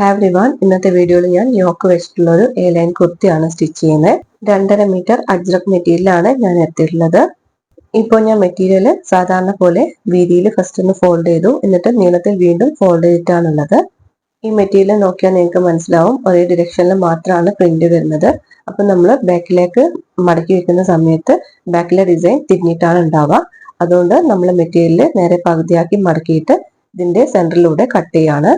Have Rivan ഇന്നത്തെ വീഡിയോയിൽ ഞാൻ യോക്ക് വെച്ചിട്ടുള്ള ഒരു എ ലൈൻ കുർത്തിയാണ് സ്റ്റിച്ച് ചെയ്യുന്നത്. രണ്ടര മീറ്റർ അജ്രക് മെറ്റീരിയലാണ് ഞാൻ എത്തിയിട്ടുള്ളത് ഇപ്പോൾ ഞാൻ മെറ്റീരിയൽ സാധാരണ പോലെ വീതിയിൽ ഫസ്റ്റ് ഒന്ന് ഫോൾഡ് ചെയ്തു. എന്നിട്ട് നീളത്തിൽ വീണ്ടും ഫോൾഡ് ചെയ്തിട്ടാണുള്ളത്. ഈ മെറ്റീരിയൽ നോക്കിയാൽ നിങ്ങൾക്ക് മനസ്സിലാവും. ഒരേ ഡിറക്ഷനിൽ മാത്രമാണ് പ്രിന്റ് വരുന്നത്. അപ്പം നമ്മൾ ബാക്കിലേക്ക് മടക്കി വെക്കുന്ന സമയത്ത് ബാക്കിലെ ഡിസൈൻ തിരിഞ്ഞിട്ടാണ് ഉണ്ടാവുക. അതുകൊണ്ട് നമ്മൾ മെറ്റീരിയൽ നേരെ പകുതിയാക്കി മടക്കിയിട്ട് ഇതിന്റെ സെന്ററിലൂടെ കട്ട് ചെയ്യാണ്.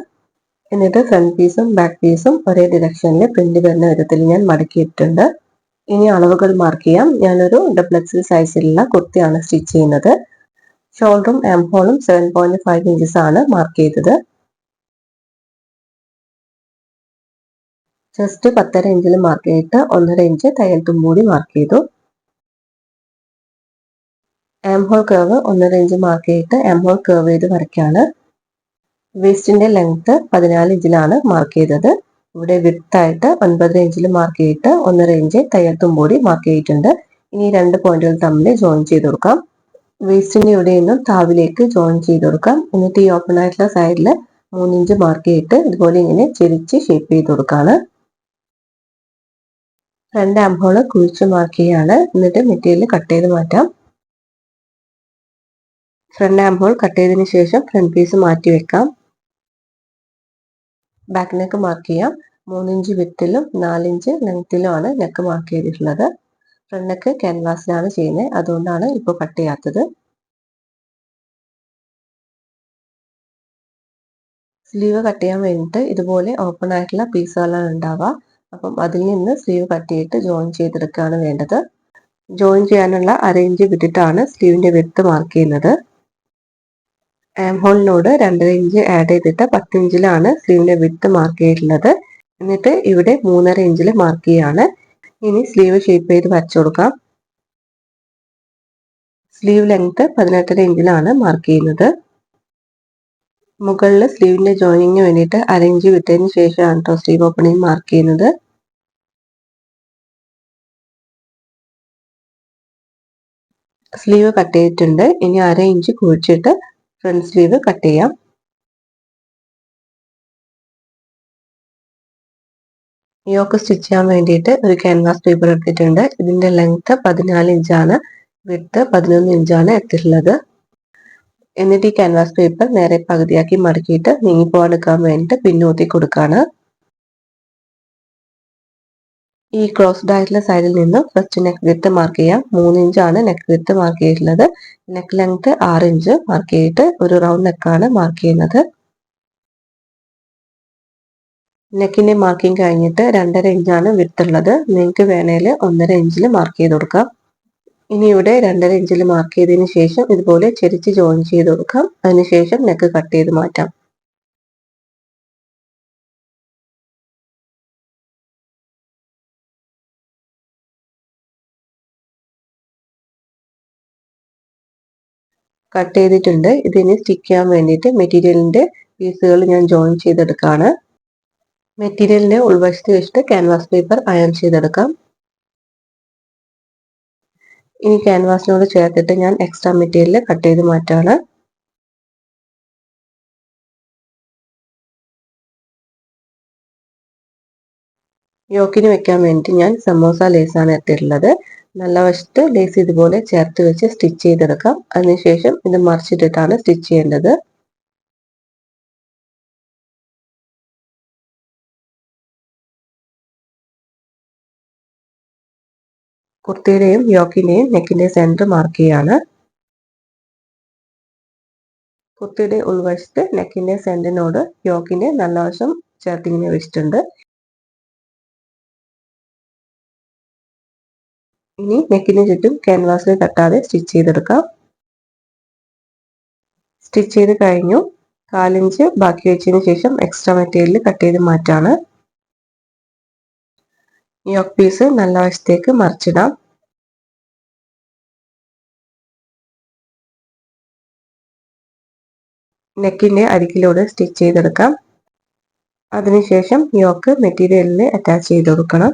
എന്നിട്ട് ഫ്രണ്ട് പീസും ബാക്ക് പീസും ഒരേ ഡിറക്ഷനിൽ പ്രിന്റ് വരുന്ന വിധത്തിൽ ഞാൻ മടക്കിയിട്ടുണ്ട്. ഇനി അളവുകൾ മാർക്ക് ചെയ്യാം. ഞാനൊരു ഡബിൾ എക്സൽ സൈസിലുള്ള കുർത്തിയാണ് സ്റ്റിച്ച് ചെയ്യുന്നത്. ഷോൾഡറും എം ഹോളും സെവൻ പോയിന്റ് ഫൈവ് ഇഞ്ചസ് ആണ് മാർക്ക് ചെയ്തത്. ജസ്റ്റ് പത്തര ഇഞ്ചിൽ മാർക്ക് ചെയ്തിട്ട് ഒന്നര ഇഞ്ച് തയ്യൽ തുമ്പൂടി മാർക്ക് ചെയ്തു. ആംഹോൾ കർവ് ഒന്നര ഇഞ്ച് മാർക്ക് ചെയ്തിട്ട് ആംഹോൾ കർവ് ചെയ്ത് വരയ്ക്കാണ്. വേസ്റ്റിന്റെ ലെങ്ത് പതിനാല് ഇഞ്ചിലാണ് മാർക്ക് ചെയ്തത്. ഇവിടെ വിത്തായിട്ട് ഒൻപതര ഇഞ്ചിൽ മാർക്ക് ചെയ്തിട്ട് ഒന്നര ഇഞ്ച് തയ്യൽ തുമ്പൂടി മാർക്ക് ചെയ്തിട്ടുണ്ട്. ഇനി രണ്ട് പോയിന്റുകൾ തമ്മിൽ ജോയിൻ ചെയ്ത് കൊടുക്കാം. വേസ്റ്റിന്റെ ഇവിടെ നിന്നും താവിലേക്ക് ജോയിൻ ചെയ്ത് കൊടുക്കാം. എന്നിട്ട് ഈ ഓപ്പൺ ആയിട്ടുള്ള സൈഡിൽ മൂന്നിഞ്ച് മാർക്ക് ചെയ്തിട്ട് ഇതുപോലെ ഇങ്ങനെ ചെരിച്ച് ഷേപ്പ് ചെയ്ത് കൊടുക്കാണ്. രണ്ട് ആംഹോൾ കുഴിച്ച് മാർക്ക് ചെയ്യാണ്. എന്നിട്ട് മെറ്റീരിയൽ കട്ട് ചെയ്ത് മാറ്റാം. ഫ്രണ്ട് ആംഹോൾ കട്ട് ചെയ്തതിന് ശേഷം ഫ്രണ്ട് പീസ് മാറ്റി വെക്കാം. ബാക്ക് നെക്ക് മാർക്ക് ചെയ്യാം. മൂന്നിഞ്ച് വിത്തിലും നാലിഞ്ച് ലെങ്ത്തിലുമാണ് നെക്ക് മാർക്ക് ചെയ്തിട്ടുള്ളത്. ഫ്രണ്ട് നെക്ക് ക്യാൻവാസിലാണ് ചെയ്യുന്നത്. അതുകൊണ്ടാണ് ഇപ്പോൾ കട്ട് ചെയ്യാത്തത്. സ്ലീവ് കട്ട് ചെയ്യാൻ വേണ്ടിയിട്ട് ഇതുപോലെ ഓപ്പൺ ആയിട്ടുള്ള പീസുകളാണ് ഉണ്ടാവുക. അപ്പം അതിൽ നിന്ന് സ്ലീവ് കട്ട് ചെയ്തിട്ട് ജോയിൻ ചെയ്തെടുക്കുകയാണ് വേണ്ടത്. ജോയിൻ ചെയ്യാനുള്ള അറേഞ്ച് വിട്ടിട്ടാണ് സ്ലീവിന്റെ വിത്ത് മാർക്ക് ചെയ്യുന്നത്. ആം ഹോളിനോട് രണ്ടര ഇഞ്ച് ആഡ് ചെയ്തിട്ട് പത്ത് ഇഞ്ചിലാണ് സ്ലീവിന്റെ വിത്ത് മാർക്ക് ചെയ്തിട്ടുള്ളത്. എന്നിട്ട് ഇവിടെ മൂന്നര ഇഞ്ചിൽ മാർക്ക് ചെയ്യാണ്. ഇനി സ്ലീവ് ഷേപ്പ് ചെയ്ത് വരച്ചു കൊടുക്കാം. സ്ലീവ് ലെങ്ത് പതിനെട്ടര ഇഞ്ചിലാണ് മാർക്ക് ചെയ്യുന്നത്. മുകളിൽ സ്ലീവിന്റെ ജോയിനിങ്ങിന് വേണ്ടിയിട്ട് ഇഞ്ച് വിട്ടതിന് ശേഷമാണ് കേട്ടോ സ്ലീവ് ഓപ്പണിങ് മാർക്ക് ചെയ്യുന്നത്. സ്ലീവ് കട്ട് ചെയ്തിട്ടുണ്ട്. ഇനി അര ഇഞ്ച് കുഴിച്ചിട്ട് ഫ്രണ്ട് സ്ലീവ് കട്ട് ചെയ്യാം. യോക്ക് സ്റ്റിച്ച് ചെയ്യാൻ വേണ്ടിയിട്ട് ഒരു ക്യാൻവാസ് പേപ്പർ എടുത്തിട്ടുണ്ട്. ഇതിന്റെ ലെങ്ത് പതിനാല് ഇഞ്ചാണ് വിട്ട് പതിനൊന്ന് ഇഞ്ചാണ് എത്തിയിട്ടുള്ളത് എന്നിട്ട് ഈ ക്യാൻവാസ് പേപ്പർ നേരെ പകുതിയാക്കി മടക്കിയിട്ട് നീങ്ങിപ്പോവാൻ വേണ്ടിയിട്ട് പിന്നൂത്തി കൊടുക്കാണ് ഈ ക്രോസ് ആയിട്ടുള്ള സൈഡിൽ നിന്ന് ഫസ്റ്റ് നെക്ക് വിത്ത് മാർക്ക് ചെയ്യാം. മൂന്ന് ഇഞ്ചാണ് നെക്ക് വിത്ത് മാർക്ക് ചെയ്തിട്ടുള്ളത്. നെക്ക് ലെങ്ത് ആറ് ഇഞ്ച് മാർക്ക് ചെയ്തിട്ട് ഒരു റൗണ്ട് നെക്കാണ് മാർക്ക് ചെയ്യുന്നത്. നെക്കിന്റെ മാർക്കിംഗ് കഴിഞ്ഞിട്ട് രണ്ടര ഇഞ്ചാണ് വിത്ത് ഉള്ളത്. നിങ്ങൾക്ക് വേണേൽ ഒന്നര ഇഞ്ചിൽ മാർക്ക് ചെയ്ത് കൊടുക്കാം. ഇനി ഇവിടെ രണ്ടര ഇഞ്ചിൽ മാർക്ക് ചെയ്തതിന് ശേഷം ഇതുപോലെ ചെരിച്ച് ജോയിൻ ചെയ്ത് കൊടുക്കാം. അതിനുശേഷം നെക്ക് കട്ട് ചെയ്ത് മാറ്റാം. കട്ട് ചെയ്തിട്ടുണ്ട്. ഇതിന് സ്റ്റിക്ക് ചെയ്യാൻ വേണ്ടിയിട്ട് മെറ്റീരിയലിന്റെ പീസുകൾ ഞാൻ ജോയിൻ ചെയ്തെടുക്കുകയാണ് മെറ്റീരിയലിന്റെ ഉൾവശത്ത് വെച്ചിട്ട് ക്യാൻവാസ് പേപ്പർ അയൺ ചെയ്തെടുക്കാം. ഇനി ക്യാൻവാസിനോട് ചേർത്തിട്ട് ഞാൻ എക്സ്ട്രാ മെറ്റീരിയൽ കട്ട് ചെയ്ത് മാറ്റാണ്. യോക്കിന് വെക്കാൻ വേണ്ടി ഞാൻ സമോസ ലേസാണ് എടുത്തിട്ടുള്ളത് നല്ല വശത്ത് ലേസ് ഇതുപോലെ ചേർത്ത് വെച്ച് സ്റ്റിച്ച് ചെയ്തെടുക്കാം. അതിനുശേഷം ഇത് മറിച്ചിട്ടിട്ടാണ് സ്റ്റിച്ച് ചെയ്യേണ്ടത്. കുർത്തിയുടെയും യോക്കിന്റെയും നെക്കിന്റെ സെന്റർ മാർക്ക് ചെയ്യാണ്. കുർത്തിയുടെ ഉൾവശത്ത് നെക്കിന്റെ സെന്ററിനോട് യോക്കിന്റെ നല്ല വശം ചേർത്തിങ്ങനെ വെച്ചിട്ടുണ്ട്. ഇനി നെക്കിന് ചുറ്റും ക്യാൻവാസിൽ തട്ടാതെ സ്റ്റിച്ച് ചെയ്തെടുക്കാം. സ്റ്റിച്ച് ചെയ്ത് കഴിഞ്ഞു. കാലിഞ്ച് ബാക്കി വെച്ചതിന് ശേഷം എക്സ്ട്രാ മെറ്റീരിയൽ കട്ട് ചെയ്ത് മാറ്റാണ്. യോക്ക് പീസ് നല്ല വശത്തേക്ക് മറിച്ചിടാം. നെക്കിന്റെ അരികിലൂടെ സ്റ്റിച്ച് ചെയ്തെടുക്കാം. അതിനുശേഷം യോക്ക് മെറ്റീരിയലിൽ അറ്റാച്ച് ചെയ്ത് കൊടുക്കണം.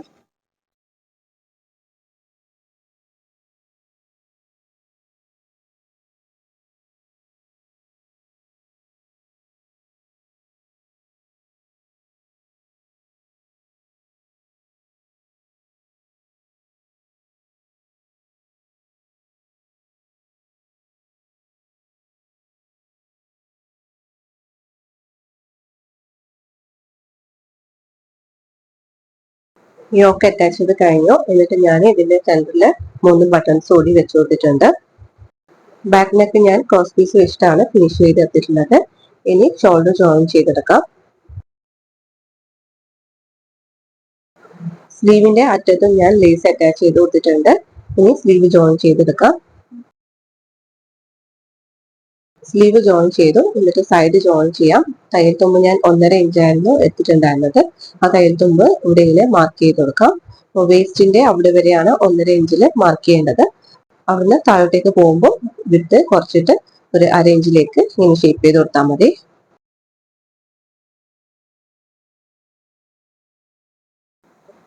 യോക്ക് അറ്റാച്ച് ചെയ്ത് കഴിഞ്ഞു. എന്നിട്ട് ഞാൻ ഇതിന്റെ സെന്ററിൽ മൂന്ന് ബട്ടൺസ് ഓടി വെച്ച് കൊടുത്തിട്ടുണ്ട്. ബാക്ക് നെക്ക് ഞാൻ ക്രോസ് പീസ് വെച്ചിട്ടാണ് ഫിനിഷ് ചെയ്ത് എടുത്തിട്ടുള്ളത് ഇനി ഷോൾഡർ ജോയിൻ ചെയ്തെടുക്കാം. സ്ലീവിന്റെ അറ്റത്തും ഞാൻ ലേസ് അറ്റാച്ച് ചെയ്ത് കൊടുത്തിട്ടുണ്ട്. ഇനി സ്ലീവ് ജോയിൻ ചെയ്തെടുക്കാം. സ്ലീവ് ജോയിൻ ചെയ്തു. എന്നിട്ട് സൈഡ് ജോയിൻ ചെയ്യാം. തയ്യൽ തുമ്പ് ഞാൻ ഒന്നര ഇഞ്ചായിരുന്നു എത്തിയിട്ടുണ്ടായിരുന്നത്. ആ തയ്യൽ തുമ്പ് ഇവിടെ മാർക്ക് ചെയ്ത് കൊടുക്കാം. വേസ്റ്റിന്റെ അവിടെ വരെയാണ് ഒന്നര ഇഞ്ചിൽ മാർക്ക് ചെയ്യേണ്ടത്. അവിടുന്ന് താഴോട്ടേക്ക് പോകുമ്പോൾ വിട്ട് കുറച്ചിട്ട് ഒരു അര ഇഞ്ചിലേക്ക് ഇങ്ങനെ ഷേപ്പ് ചെയ്ത് കൊടുത്താൽ മതി.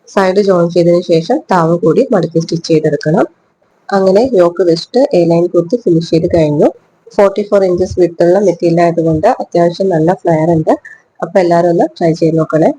സൈഡ് ജോയിൻ ചെയ്തതിന് ശേഷം താവ് കൂടി മടക്കി സ്റ്റിച്ച് ചെയ്തെടുക്കണം. അങ്ങനെ യോക്ക് വെച്ചിട്ട് എ ലൈൻ കൊടുത്ത് ഫിനിഷ് ചെയ്ത് കഴിഞ്ഞു. ഫോർട്ടി ഫോർ ഇഞ്ചസ് വിട്ടുള്ള മെറ്റീരിയൽ ആയതുകൊണ്ട് അത്യാവശ്യം നല്ല ഫ്ലെയർ ഉണ്ട്. അപ്പൊ എല്ലാവരും ഒന്ന് ട്രൈ ചെയ്ത് നോക്കണേ.